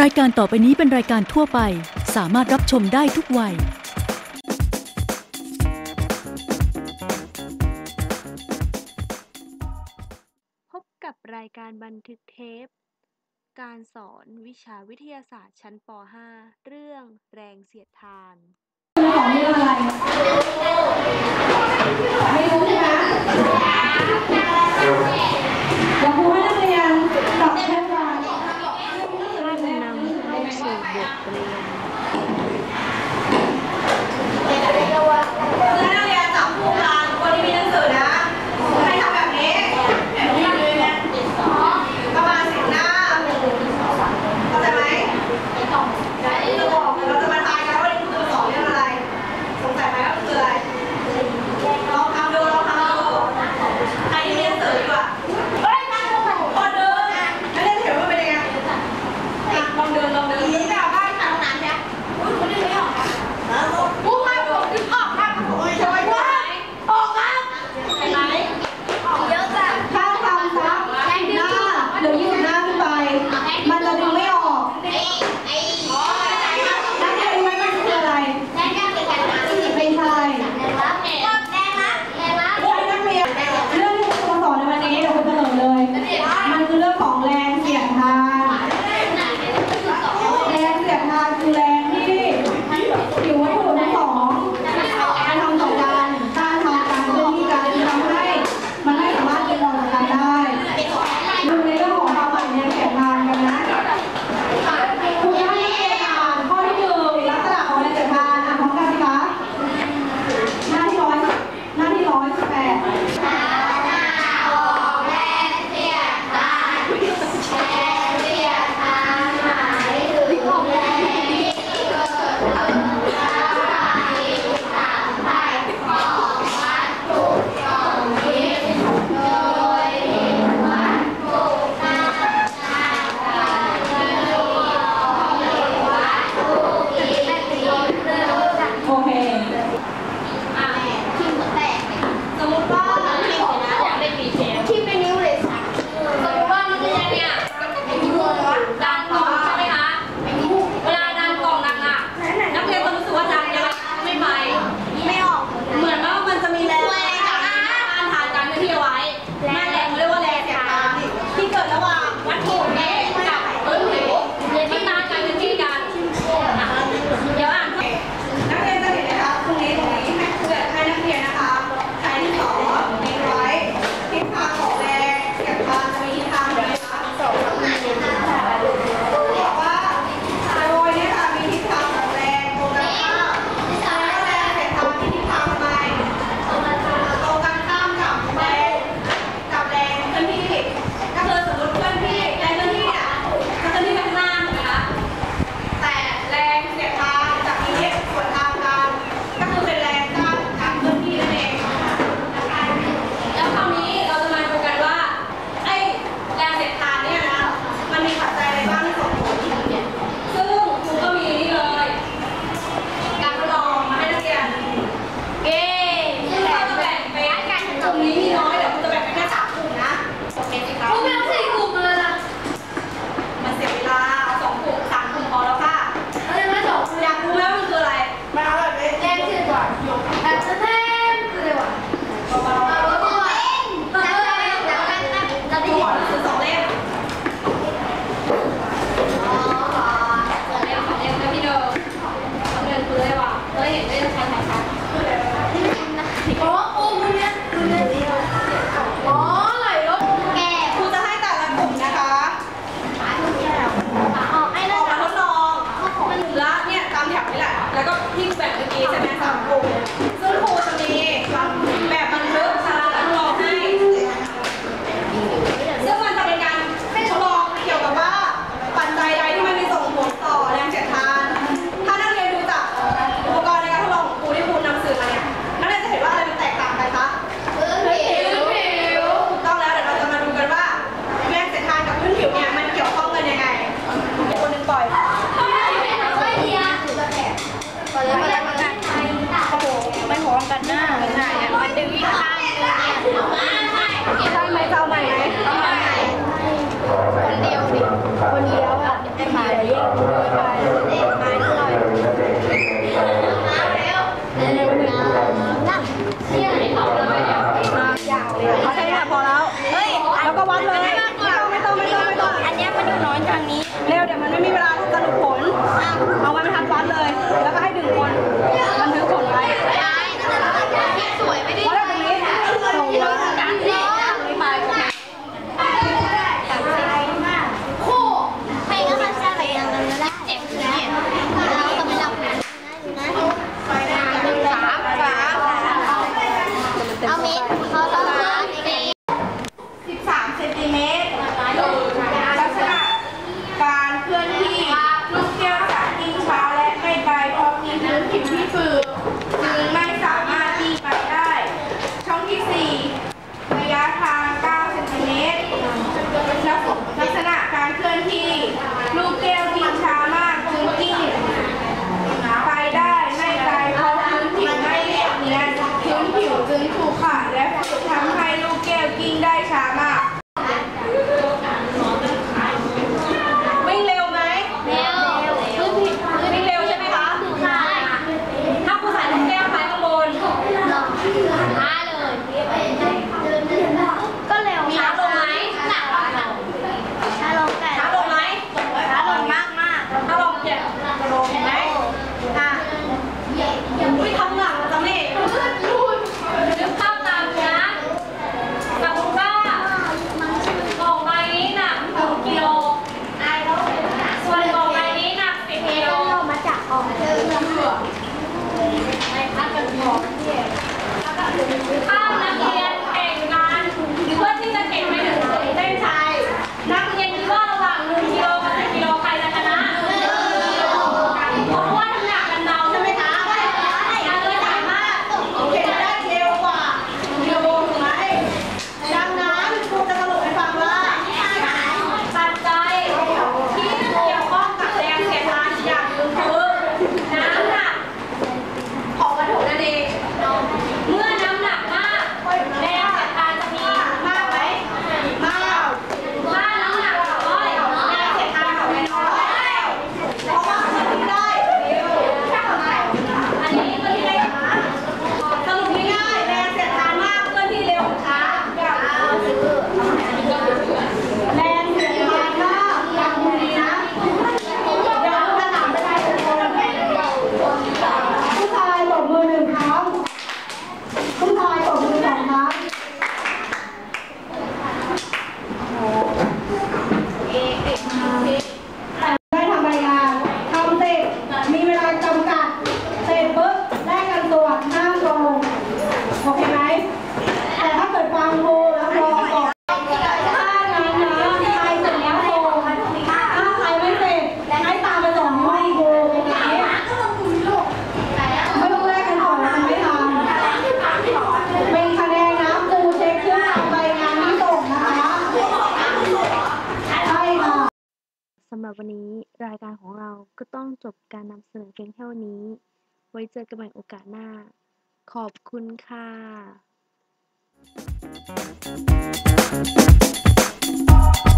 รายการต่อไปนี้เป็นรายการทั่วไป สามารถรับชมได้ทุกวัย พบกับรายการบันทึกเทป การสอนวิชาวิทยาศาสตร์ชั้นป .5 เรื่องแรงเสียดทานของเรื่อะไร ไม่รู้ใช่ไหม เดี๋ยวครูให้นักเรียนตอบแทนก่อนท่านนำสู่บทเรียน 哎 ค่น ก็ต้องจบการนำเสนอเพียงเท่านี้ ไว้เจอกันใหม่โอกาสหน้า ขอบคุณค่ะ Thank you.